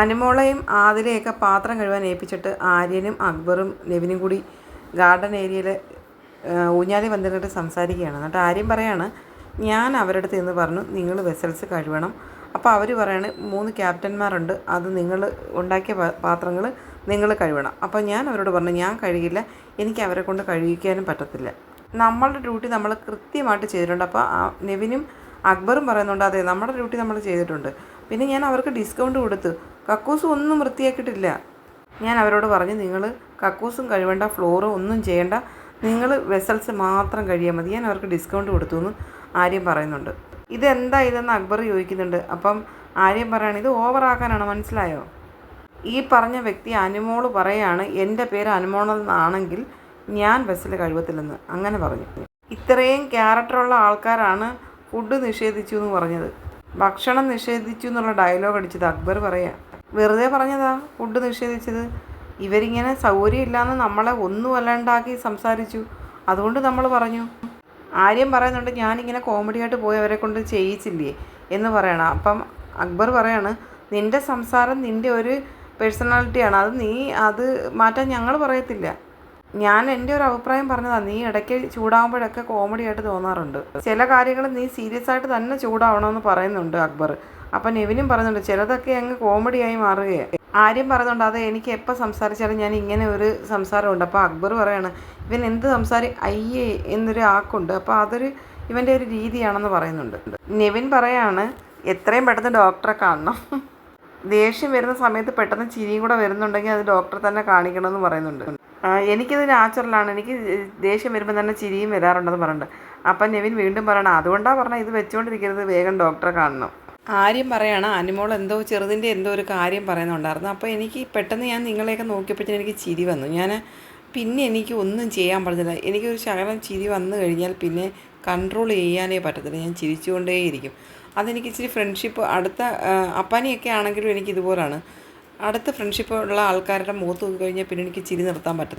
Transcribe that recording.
അനുമോളെയും ആതിരയൊക്കെ പാത്രം കഴുകാൻ ഏൽപ്പിച്ചിട്ട് ആര്യനും അക്ബറും നെവിനും കൂടി ഗാർഡൻ ഏരിയയിൽ ഊഞ്ഞാലി വന്നിട്ട് സംസാരിക്കുകയാണ്. എന്നിട്ട് ആര്യം പറയാണ് ഞാൻ അവരുടെ അടുത്ത് എന്ന് പറഞ്ഞു നിങ്ങൾ വെസൽസ് കഴുകണം അപ്പോൾ അവർ പറയാണ് മൂന്ന് ക്യാപ്റ്റന്മാരുണ്ട് അത് നിങ്ങൾ ഉണ്ടാക്കിയ പാത്രങ്ങൾ നിങ്ങൾ കഴുകണം അപ്പോൾ ഞാൻ അവരോട് പറഞ്ഞു ഞാൻ കഴുകില്ല എനിക്ക് അവരെ കൊണ്ട് കഴുകിക്കാനും പറ്റത്തില്ല. നമ്മളുടെ ഡ്യൂട്ടി നമ്മൾ കൃത്യമായിട്ട് ചെയ്തിട്ടുണ്ട്. അപ്പോൾ ആ നെവിനും അക്ബറും പറയുന്നുണ്ട് അതെ നമ്മുടെ ഡ്യൂട്ടി നമ്മൾ ചെയ്തിട്ടുണ്ട്. പിന്നെ ഞാൻ അവർക്ക് ഡിസ്കൗണ്ട് കൊടുത്തു കക്കൂസ് ഒന്നും വൃത്തിയാക്കിയിട്ടില്ല. ഞാൻ അവരോട് പറഞ്ഞു നിങ്ങൾ കക്കൂസും കഴിവേണ്ട ഫ്ലോറും ഒന്നും ചെയ്യേണ്ട. നിങ്ങൾ വെസൽസ് മാത്രം കഴിയാൽ മതി. ഞാൻ അവർക്ക് ഡിസ്കൗണ്ട് കൊടുത്തു എന്ന് ആര്യം പറയുന്നുണ്ട്. ഇതെന്താ ഇതെന്ന് അക്ബർ ചോദിക്കുന്നുണ്ട്. അപ്പം ആര്യം പറയുകയാണ് ഇത് ഓവറാക്കാനാണ് മനസ്സിലായോ? ഈ പറഞ്ഞ വ്യക്തി അനുമോൾ പറയാണ് എന്റെ പേര് അനുമോളെന്നാണെങ്കിൽ ഞാൻ ബസ്സിൽ കഴിവത്തില്ലെന്ന്. അങ്ങനെ പറഞ്ഞു. ഇത്രയും ക്യാരക്ടറുള്ള ആൾക്കാരാണ് ഫുഡ് നിഷേധിച്ചു എന്ന് പറഞ്ഞത്. ഭക്ഷണം നിഷേധിച്ചു എന്നുള്ള ഡയലോഗ് അടിച്ചത് അക്ബർ പറയാ. വെറുതെ പറഞ്ഞതാ? ഫുഡ് നിഷേധിച്ചത്. ഇവരിങ്ങനെ സൗകര്യമില്ലാന്ന് നമ്മളെ ഒന്നും അല്ലാണ്ടാക്കി സംസാരിച്ചു. അതുകൊണ്ട് നമ്മൾ പറഞ്ഞു. ആര്യം പറയുന്നുണ്ട് ഞാനിങ്ങനെ കോമഡി ആയിട്ട് പോയി അവരെ കൊണ്ട് ചെയ്യിച്ചില്ലേ? എന്ന് പറയണം. അപ്പം അക്ബർ പറയാണ് നിന്റെ സംസാരം നിന്റെ ഒരു പേഴ്സണാലിറ്റിയാണ് അത് നീ അത് മാറ്റാൻ ഞങ്ങൾ പറയത്തില്ല. ഞാൻ എന്റെ ഒരു അഭിപ്രായം പറഞ്ഞതാണ് നീ ഇടയ്ക്ക് ചൂടാകുമ്പോഴൊക്കെ കോമഡി ആയിട്ട് തോന്നാറുണ്ട്. ചില കാര്യങ്ങൾ നീ സീരിയസ് ആയിട്ട് തന്നെ ചൂടാവണമെന്ന് പറയുന്നുണ്ട് അക്ബർ. അപ്പം നെവിനും പറയുന്നുണ്ട് ചിലതൊക്കെ അങ്ങ് കോമഡിയായി മാറുകയാണ് ആര്യം പറയുന്നുണ്ട് അത് എനിക്ക് എപ്പോൾ സംസാരിച്ചാലും ഞാൻ ഇങ്ങനെ ഒരു സംസാരമുണ്ട്. അപ്പോൾ അക്ബർ പറയാണ് ഇവൻ എന്ത് സംസാരി അയ്യേ എന്നൊരു ആക്കുണ്ട്. അപ്പോൾ അതൊരു ഇവന്റെ ഒരു രീതിയാണെന്ന് പറയുന്നുണ്ട്. നെവിൻ പറയാണ് എത്രയും പെട്ടെന്ന് ഡോക്ടറെ കാണണം. ദേഷ്യം വരുന്ന സമയത്ത് പെട്ടെന്ന് ചിരിയും കൂടെ വരുന്നുണ്ടെങ്കിൽ അത് ഡോക്ടറെ തന്നെ കാണിക്കണമെന്ന് പറയുന്നുണ്ട്. എനിക്കിത് നാച്ചുറലാണ് എനിക്ക് ദേഷ്യം വരുമ്പോൾ തന്നെ ചിരിയും വരാറുണ്ടെന്ന് പറയുന്നുണ്ട് അപ്പം നെവിൻ വീണ്ടും പറയണം അതുകൊണ്ടാണ് പറഞ്ഞത് ഇത് വെച്ചുകൊണ്ടിരിക്കരുത് വേഗം ഡോക്ടറെ കാണണം. ആര്യം പറയാണ്. അനുമോൾ എന്തോ ചെറുതിന്റെ എന്തോ ഒരു കാര്യം പറയുന്നുണ്ടായിരുന്നു. അപ്പോൾ എനിക്ക് പെട്ടെന്ന് ഞാൻ നിങ്ങളെയൊക്കെ നോക്കിയപ്പോഴത്തേനും എനിക്ക് ചിരി വന്നു. ഞാൻ പിന്നെ എനിക്ക് ഒന്നും ചെയ്യാൻ പറ്റത്തില്ല. എനിക്കൊരു ശകലം ചിരി വന്നു കഴിഞ്ഞാൽ പിന്നെ കൺട്രോൾ ചെയ്യാനേ പറ്റത്തില്ല. ഞാൻ ചിരിച്ചുകൊണ്ടേയിരിക്കും. അതെനിക്ക് ഇച്ചിരി ഫ്രണ്ട്ഷിപ്പ് അടുത്ത അപ്പാനിയൊക്കെ ആണെങ്കിലും എനിക്ക് ഇതുപോലാണ്. അടുത്ത ഫ്രണ്ട്ഷിപ്പ് ഉള്ള ആൾക്കാരുടെ മുഖത്ത് നോക്കി കഴിഞ്ഞാൽ പിന്നെ എനിക്ക് ചിരി നിർത്താൻ പറ്റും.